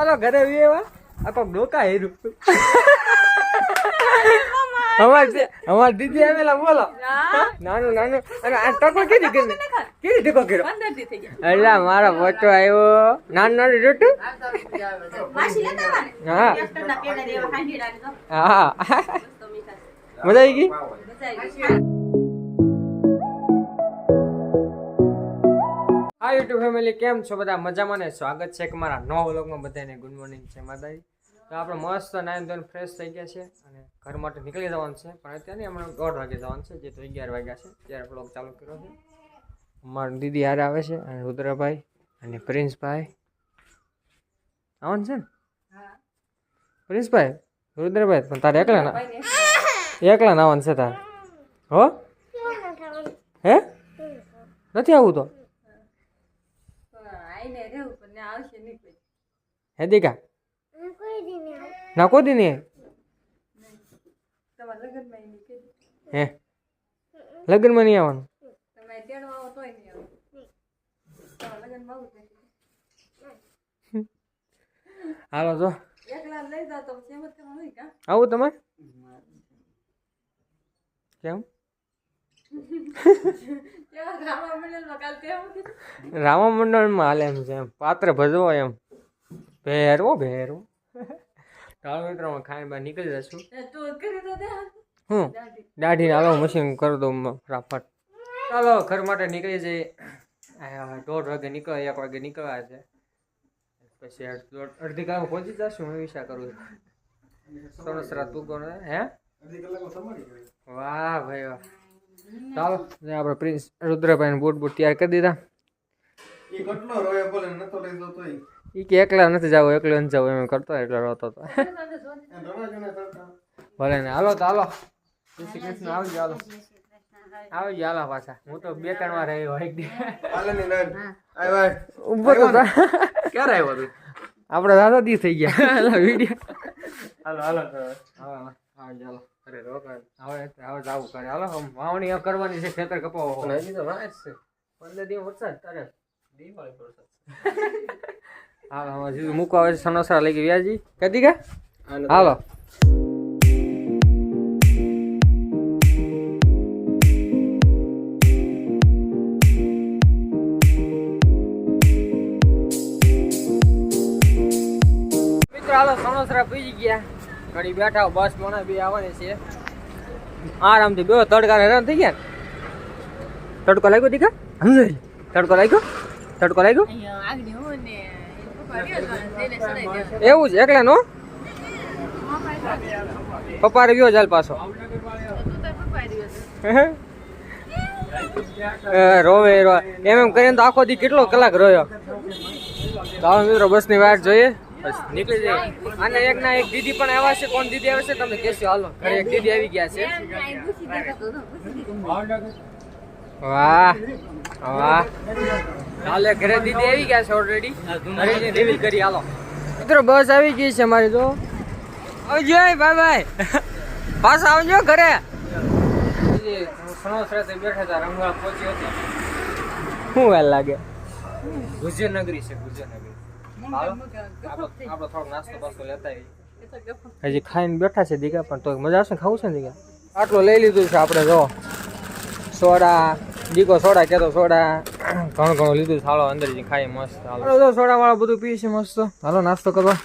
ચાલો ઘરે વિયેવા આ કોક ડોકા હેરું અમાર દીદી આવેલા બોલો. નાનું નાનું. અને આ ટકો કેદી કરી કેદી ટકો કર્યો? એટલે મારો પોતો આવ્યો. નાનું નાનું જોતું હા. હા. મજા આવી ગઈ. હા યુટ્યુબ ફેમિલી કેમ છો? બધા મજામાં ને? સ્વાગત છે કે મારા નવા વ્લોગમાં બધાને. ગુડ મોર્નિંગ છે માતાજી. તો આપણે મસ્ત નાઈન ધોઈને ફ્રેશ થઈ ગયા છે અને ઘર માટે નીકળી જવાનું છે. પણ અત્યારે હમણાં દોઢ વાગે જવાનું છે જે તો અગિયાર વાગ્યા છે. ત્યારે વ્લોગ ચાલુ કર્યો છે. મારા દીદી હારે આવે છે અને રુદ્રભાઈ અને પ્રિન્સભાઈ. આવવાનું છે ને? પ્રિન્સભાઈ રુદ્રભાઈ પણ તારે એકલા ના એકલા ના આવવાનું છે તારે. હો? હે? નથી આવું તો? હે દીકા? ના કોઈ દી નહીં. હે? લગ્નમાં નહીં આવવાનું? હાલો જો. આવું તમે? કેમ? રામા મંડળમાં હાલે એમ છે એમ. પાત્ર ભજવો એમ. ભેરવો ભેરવો. ટાળ મિત્રોમાં ખાઈને બહાર નીકળી જશું હું? દાઢીને હાલો મશીન કરી દઉં ફટાફટ. ચાલો ઘર માટે નીકળી જઈએ. આ દોઢ વાગે નીકળે એક વાગે નીકળવા છે. પછી અડધી કલાક પહોંચી જશું હું વિચાર કરું છું. સરસ રાત તું કોણ હે? વાહ ભાઈ વાહ. ચાલો જે આપણે પ્રિન્સ રુદ્રભાઈ બૂટ બૂટ તૈયાર કરી દીધા. એ કેટલો રોયો બોલે નતો લઈ તોય એ કે એકલા નથી જાવ એકલો નથી જાવ એમ કરતો એટલે રોતો હતો તડકા ભલે ને હાલો તો હાલો. શ્રી કૃષ્ણ આવજો હાલો. આવજો હાલો પાછા. હું તો બે ત્રણ વાર આવ્યો એક દી. હાલો ને ઊભો તો. ક્યારે આવ્યો તું? આપણે દાદા દી થઈ ગયા. હાલો વીડિયો હાલો હાલો. તો હાલો. આવજો હાલો. અરે રોકા હવે હવે જાવું કરે હાલો વાવણી કરવાની છે ખેતર કપાવો હજી તો વાત છે. પંદર દિવસ વરસાદ તારે દિવાળી હાલો હવે મૂકવા આવે છે સમોસા લઈ ગઈ વ્યાજી. કદી કા? હાલો મિત્રો હાલો સણોસરા પીજી ગયા. ઘડી બેઠા બસ મને બી આવવાની છે. આરામથી બે તડકા હેરાન થઈ ગયા તડકો લાગ્યો દીકા તડકો લાગ્યો? તડકો લાગ્યો? એવું જ એકલા નો? પપ્પા રહ્યો ચાલ પાછો. રોવે રોવે. એમ એમ કરીને તો આખો દી કેટલો કલાક તો હવે મિત્રો, બસની વાટ જોઈએ. નીકળી જાય અને એક ના એક દીદી પણ આવ્યા છે. કોણ દીદી આવે છે? તમે કેસો હાલો. એક દીદી આવી ગયા છે. વાહ વાહ. ચાલે ઘરે દીદી આવી ગયા છે ઓલરેડી ઘરે રિવીલ કરી હાલો. મિત્રો બસ આવી ગઈ છે મારી તો. આવજો ભાઈ ભાઈ. પાછા આવજો ઘરે. સણોસરા તે બેઠા હતા રંગવા પહોંચી હતી. શું વાર લાગે? ગુજરનગરી છે ગુજરનગરી. હાલો આપણો થોડો નાસ્તો પાસ્તો લેતા હજી ખાઈને બેઠા છે દીકા પણ તો મજા આવશે ખાવું છે ને દીકા? આટલું લઈ લીધું છે આપણે જો. સોડા દીકો સોડા કેતો સોડા. ઘણું ઘણું લીધું. હાલો અંદર જઈને ખાઈ મસ્ત હાલો. તો સોડા વાળો બધું પીએ છે મસ્ત. હાલો નાસ્તો કરવા.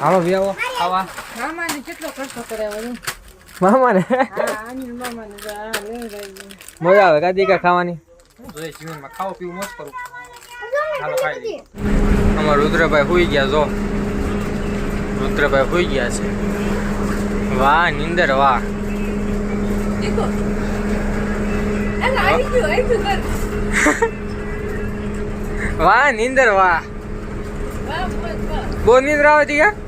હાલો વ્યાવો આવો ખાવા. મામાને કેટલો ખર્ચો કરાવ્યો મામા ને હા અનિલ મામાને મજા આવે કા દીકા ખાવાની? જીવનમાં ખાવું પીવું મસ્ત કરું. હાલો ખાઈ લઈએ. અમારા રુદ્રભાઈ હુઈ ગયા જો. રુદ્રભાઈ હુઈ ગયા છે. વાહ નિંદર વાહ દેખો અલા આવી ગયો આવી ગયો વાહ નિંદર વાહ. બહુ નિંદર આવે ચાલો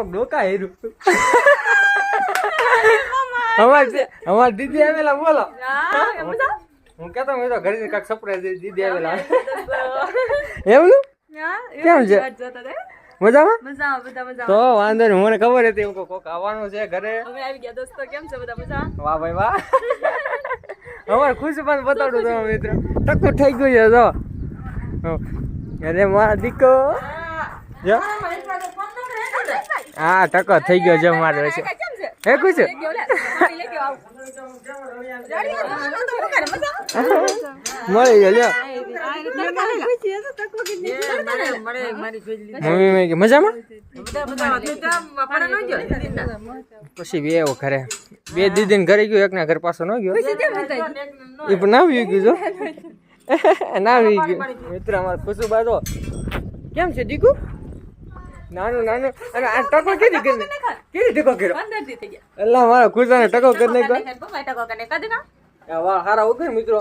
કોક ડોકા હેરું અમાર અમાર દીદી આવેલા બોલો. હા મજા હું હું તો ઘરે કાંઈક સરપ્રાઈઝ દીદી આવેલા. હા કેમ છે? મજામાં? તો વાંધો નહીં મને ખબર હતી એવું કોક આવવાનું છે ઘરે. હવે આવી ગયા દોસ્તો કેમ છે બધા મજા? વાહ ભાઈ વાહ. અમારે ખુશ પણ બતાડું તમે મિત્રો. ટકો થઈ ગયું છે તો અરે મારા દીકો જો. હા ટકો થઈ ગયો મારો છે? હે ખુશ મળી ગયો લ્યો મમ્મી મેં મજામાં? પછી બે એવો ઘરે. બે દીદી ઘરે ગયો એકના ઘર પાછો ન ગયો. એ પણ ના આવી ગયું જો. ના આવી ગયું. મિત્ર અમારે ખુશું બાજો કેમ છે દીકુ? નાનું નાનું. અને આ ટકો કેદી કરી કેદી ટકો કર્યો? અલ્લા મારા ખુશાને ટકો કરી નાખ્યો. કદે ના વાળ હારા ઉગે મિત્રો.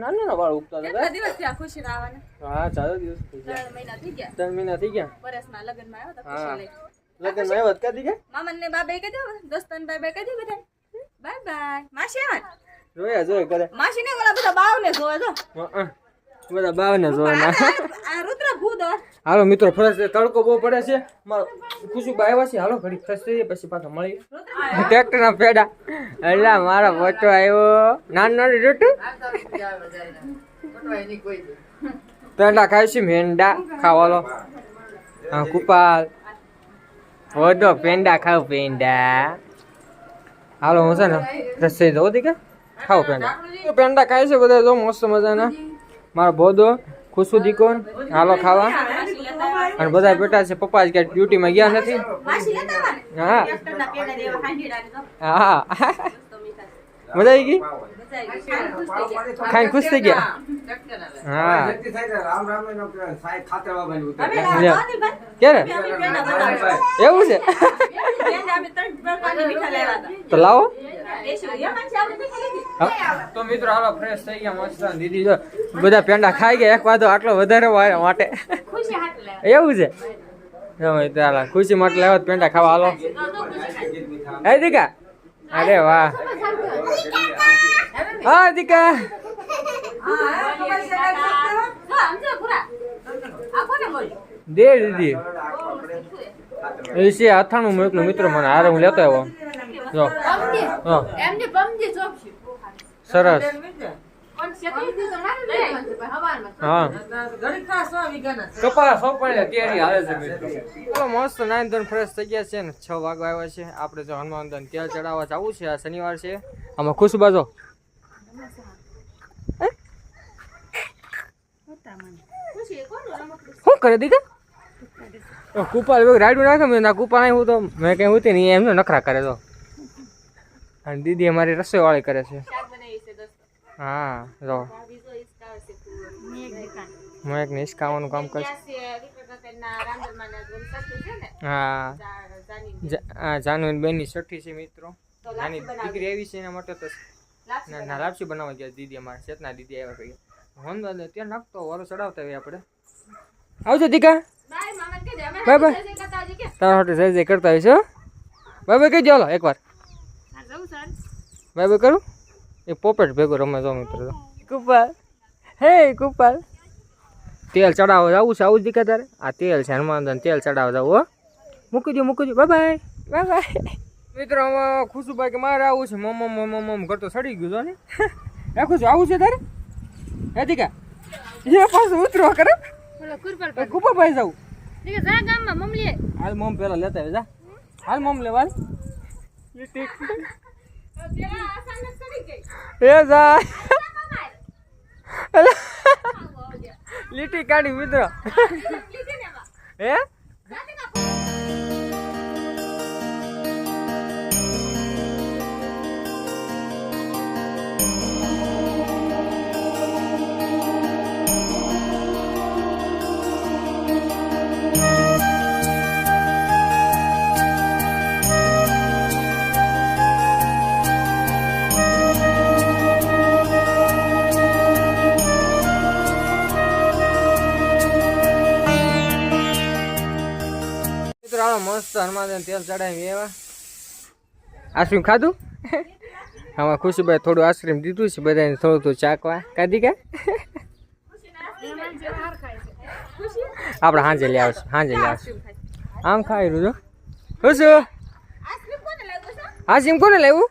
નાના નાના વાળ ઉગતા હતા દિવસ આ ખુશી આવવાના? હા ચાલો દિવસ થઈ ગયા. ત્રણ મહિના થઈ ગયા? ત્રણ મહિના થઈ ગયા? વરસમાં લગ્નમાં આવ્યો તો ખુશી લગ્નમાં આવ્યા ક્યાં ગયા? મામન ને બાબા કહી દો દોસ્તન બાય બાય કહી દો બધા બાય બાય. માસી આવે જોયા જોયા કરે. માસી ને ઓલા બધા બાવ ને જોવા જો. હં, બધા બાવને જોવાના. રુદ્ર ભૂત હોય. હાલો મિત્રો ફ્રેશ તડકો બહુ પડે છે. મારો ખુશું આવ્યા છે હાલો ઘડી ફ્રેશ થઈ પછી પાછા મળી ટ્રેક્ટર ના પેડા એટલે મારો બચ્ચો આવ્યો. નાનો રોટું પેંડા ખાય છે મેંડા. ખાવાલો હા કુપાલ. વધો પેંડા ખાવ પેંડા. હાલો હું છે ને ફ્રેશ થઈ જાઉં કે ખાવ પેંડા. પેંડા ખાય છે બધા જો મસ્ત મજાના. મારો ભોદો ખુશુ દીકોન હાલો ખાવા. અને બધા બેઠા છે પપ્પા જ ક્યાંક ડ્યુટીમાં ગયા નથી હા. હા. મજા આવી ગઈ. ખાઈને ખુશ થઈ ગયા. હા. ક્યારે. એવું છે. તો લાવો દેશી હોય. એમાં છે આપણે મીઠા લીધી. હા. તો મિત્રો હાલો ફ્રેશ થઈ ગયા મસ્ત દીદી જો બધા પેંડા ખાઈ ગયા એક વાતો આટલો વધારે માટે. એવું છે જો ખુશી માટે લેવા પેંડા ખાવા હાલો. હે દીકા અરે વાહ હા, દીકા? દે દીદી. એ છે અથાણું મોકલું મિત્રો મને. હારે હું લેતો આવ્યો. જો. સરસ. મસ્ત નાઈન ધોરણ ફ્રેશ થઈ ગયા છે ને છ વાગવા આવ્યા છે. આપણે જો હનુમાન દન તેલ ચડાવવા જવું છે. આ શનિવાર છે. આમાં ખુશ બાજો? શું કરે દીકા કુપાલ રાઈડ નાખે મેં ના કુપાલ હું તો મેં કઈ હોતી નહીં એમને નખરા કરે તો. અને દીદી અમારી રસોઈ વાળી કરે છે. હા જો. હું એક નિષ્કાવાનું કામ કરીશ. ને હા જાની જાનવીન બેનની છઠ્ઠી છે મિત્રો. નાની દીકરી આવી છે એના માટે તો ના ના લાપસી બનાવવા ગયા દીદી અમારે ચેતના દીદી આવ્યા પછી હોન ત્યાં નાખતો વારો ચડાવતા હોય આપણે. આવજો દીકા. બાય મામાને કહી દે. અમે બાય? તારા હાટે જય જય કરતા હોય છે બાય બાય કહી ચાલો એકવાર. હા, જવું સર. બાય બાય કરું? એ પોપેટ ભેગો રમે જો મિત્ર કુપાલ. હે કુપાલ. તેલ ચડાવો આવું છે આવું જ દીકા તારે? આ તેલ છે હનુમાન તેલ ચડાવો જાવ હો. મૂકી દો મૂકી દો બાય બાય. Bye bye. મિત્રો ખુશુભાઈ કે મારે આવું છે. મમ મમ મમ મમ કરતો સડી ગયું ને? રાખું છું આવું છે તારે? હે દીકા? એ પાછું ઉતરો કરે બોલો, કુરપાલ એ કુપા ભાઈ જાઉં. ઠીક છે, જા ગામમાં મમલીએ. હાલ મમ પેલા લેતા આવે જા. હાલ મમ ગઈ. એ જા. લીટી કાઢી મિત્રો. હે? મસ્ત હનુમાન તેલ ચડાવી એવા આઈસ્ક્રીમ ખાધું? આમાં ખુશીભાઈ થોડું આઈસ્ક્રીમ દીધું છે બધાને થોડું થોડું ચાકવા કાઢી કે? આપણે હાંજે લઈ આવશું હાંજે લઈ આવશું. આમ ખાઈ રહ્યું છો ખુશું? આઈસ્ક્રીમ કોને લાવ્યો? છે? હા સિમ કોને લેવું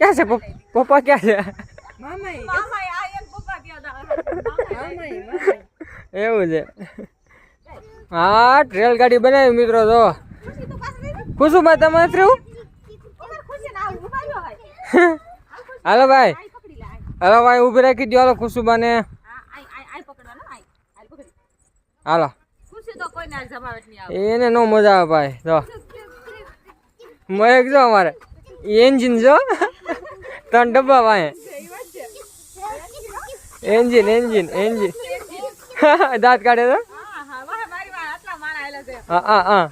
ક્યાં છે પપ્પ- પપ્પા ક્યાં છે એવું છે. હા, રેલગાડી બનાવી મિત્રો તો ખુશી તો પાછળ રહી ને. ખુશુભાઈ તમે હોય હાલો ભાઈ. હાલો ભાઈ, ઊભી રાખી દો હાલો ખુશુબાને. હાલો. એને નો મજા આવે ભાઈ, જો. મયક જો અમારે. એન્જિન જો. ત્રણ ડબ્બા ભાઈ એન્જિન એન્જિન એન્જિન. દાંત કાઢે તો હા હા વાહ મારી વાહ આટલા માણા આયલા છે હા હા હા.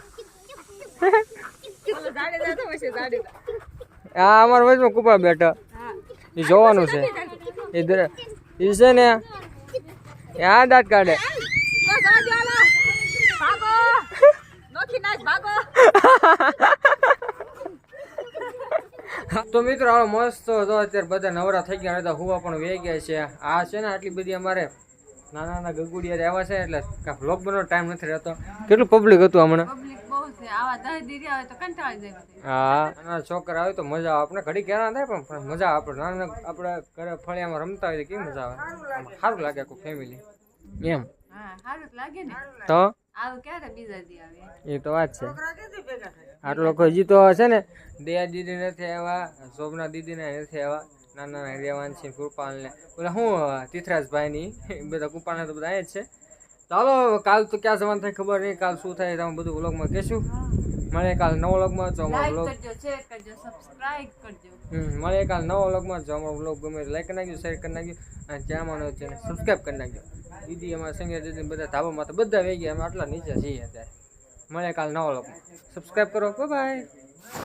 તો આ અમારા વચમાં કુપા બેઠો. એ જોવાનું છે. એ એ છે ને એ આ દાંત કાઢે. તો મિત્રો હાલો મસ્ત હતો અત્યારે બધા નવરા થઈ ગયા હતા હુવા પણ વે ગયા છે. આ છે ને આટલી બધી અમારે નાના નાના ગગુડિયા આવ્યા છે એટલે કા વ્લોગ બનાવવાનો ટાઈમ નથી રહેતો. કેટલું પબ્લિક હતું હમણાં? પબ્લિક બહુ છે આવા દસ દીધી આવે તો કંટાળી જાય હા. નાના છોકરા આવે તો મજા આવે. આપણે ઘડી ક્યાં થાય પણ મજા આવે. આપણે નાના આપણે ઘરે ફળિયામાં રમતા હોય તો કેવી મજા આવે? સારું લાગે આખું ફેમિલી એમ? હા સારું લાગે ને. તો? આવું ક્યારે બીજા દી આવે? એ તો વાત છે. આટલો લોકો હજી તો છે ને? દયા દીદી નથી આવ્યા શોભના દીદી ને નથી આવ્યા. નાના નાના રેવાંશી કૃપાલ ને. બોલે હું તીથરાજભાઈની? બધા કૃપાલ તો બધા અહીંયા જ છે. ચાલો કાલ તો ક્યાં જવાનું થાય ખબર નહીં. કાલ શું થાય તમે બધું વ્લોગમાં કહેશું. મળે કાલ નવો વ્લોગમાં. જો અમારો વ્લોગ મળે કાલ નવો વ્લોગમાં. જો અમારો વ્લોગ ગમે લાઈક કરી નાખ્યું શેર કરી નાખ્યું અને જ્યાં માનો છે સબસ્ક્રાઈબ કરી નાખ્યો દીદી અમારા સંગે દીદી બધા ધાબામાં તો બધા વહી ગયા અમે આટલા નીચે છીએ અત્યારે. મળે કાલ નવો વ્લોગમાં. સબસ્ક્રાઈબ કરો. બાય